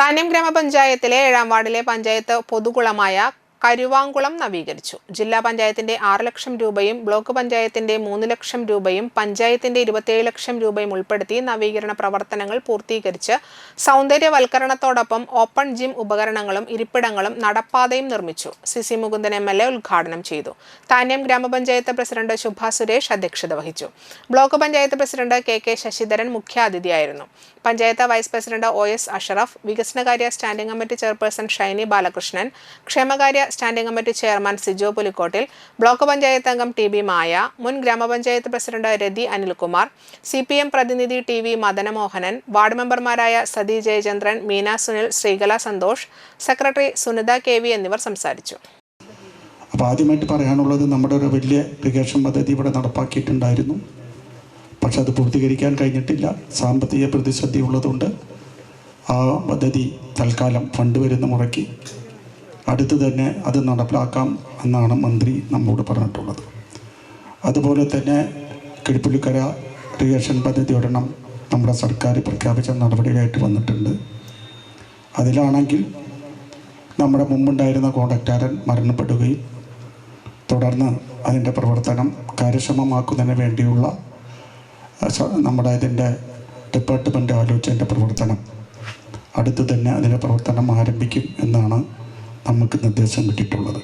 താന്യം ഗ്രാമപഞ്ചായത്തിലെ ഏഴാം വാർഡിലെ പഞ്ചായത്ത് പൊതുകുളമായ കരുവാങ്കുളം നവീകരിച്ചു. ജില്ലാ പഞ്ചായത്തിന്റെ ആറ് ലക്ഷം രൂപയും ബ്ലോക്ക് പഞ്ചായത്തിന്റെ മൂന്ന് ലക്ഷം രൂപയും പഞ്ചായത്തിന്റെ ഇരുപത്തിയേഴ് ലക്ഷം രൂപയും ഉൾപ്പെടുത്തി നവീകരണ പ്രവർത്തനങ്ങൾ പൂർത്തീകരിച്ച് സൗന്ദര്യവൽക്കരണത്തോടൊപ്പം ഓപ്പൺ ജിം ഉപകരണങ്ങളും ഇരിപ്പിടങ്ങളും നടപ്പാതയും നിർമ്മിച്ചു. C C Mukundan M L A ഉദ്ഘാടനം ചെയ്തു. താന്യം ഗ്രാമപഞ്ചായത്ത് പ്രസിഡന്റ് ശുഭ സുരേഷ് അധ്യക്ഷത വഹിച്ചു. Block panchayat president K K Sasidharan മുഖ്യാതിഥിയായിരുന്നു. Panchayat vice president O S Ashraf വികസനകാര്യ standing committee chairperson Shiny Balakrishnan ക്ഷേമകാര്യ standing committee chairman Sijo Pulikkottil block panchayat അംഗം T B Maya മുൻ ഗ്രാമപഞ്ചായത്ത് president Rathi Anilkumar C P M പ്രതിനിധി T V Madanamohanan ward മെമ്പർമാരായ Sathi Jayachandran Meena Sunil Sreekala Santhosh secretary Sunitha K V എന്നിവർ സംസാരിച്ചു. അപ്പോൾ ആദ്യമായിട്ട് പറയാനുള്ളത് നമ്മുടെ ഒരു വലിയ ഇറിഗേഷൻ പദ്ധതി ഇവിടെ നടപ്പാക്കിയിട്ടുണ്ടായിരുന്നു. പക്ഷെ അത് പൂർത്തീകരിക്കാൻ കഴിഞ്ഞിട്ടില്ല. സാമ്പത്തിക പ്രതിസന്ധി ഉള്ളതുകൊണ്ട് ആ പദ്ധതി തൽക്കാലം ഫണ്ട് വരുന്ന മുറയ്ക്ക് അടുത്ത് തന്നെ അത് നടപ്പിലാക്കാം എന്നാണ് മന്ത്രി നമ്മോട് പറഞ്ഞിട്ടുള്ളത്. അതുപോലെ തന്നെ കിഴിപ്പുലിക്കര ഇറിഗേഷൻ പദ്ധതി ഒരെണ്ണം നമ്മുടെ സർക്കാർ പ്രഖ്യാപിച്ച നടപടികളായിട്ട് വന്നിട്ടുണ്ട്. അതിലാണെങ്കിൽ നമ്മുടെ മുമ്പുണ്ടായിരുന്ന കോണ്ടക്റ്റാരൻ മരണപ്പെടുകയും തുടർന്ന് അതിന്റെ പ്രവർത്തനം കാര്യക്ഷമമാക്കുന്നതിന് വേണ്ടിയുള്ള നമ്മുടെ ഇതിന്റെ ഡിപ്പാർട്ട്മെന്റ് ആലോചിച്ചതിന്റെ പ്രവർത്തനം. അടുത്ത് തന്നെ അതിന്റെ പ്രവർത്തനം ആരംഭിക്കും എന്നാണ് നമുക്ക് നിർദ്ദേശം കിട്ടിയിട്ടുള്ളത്.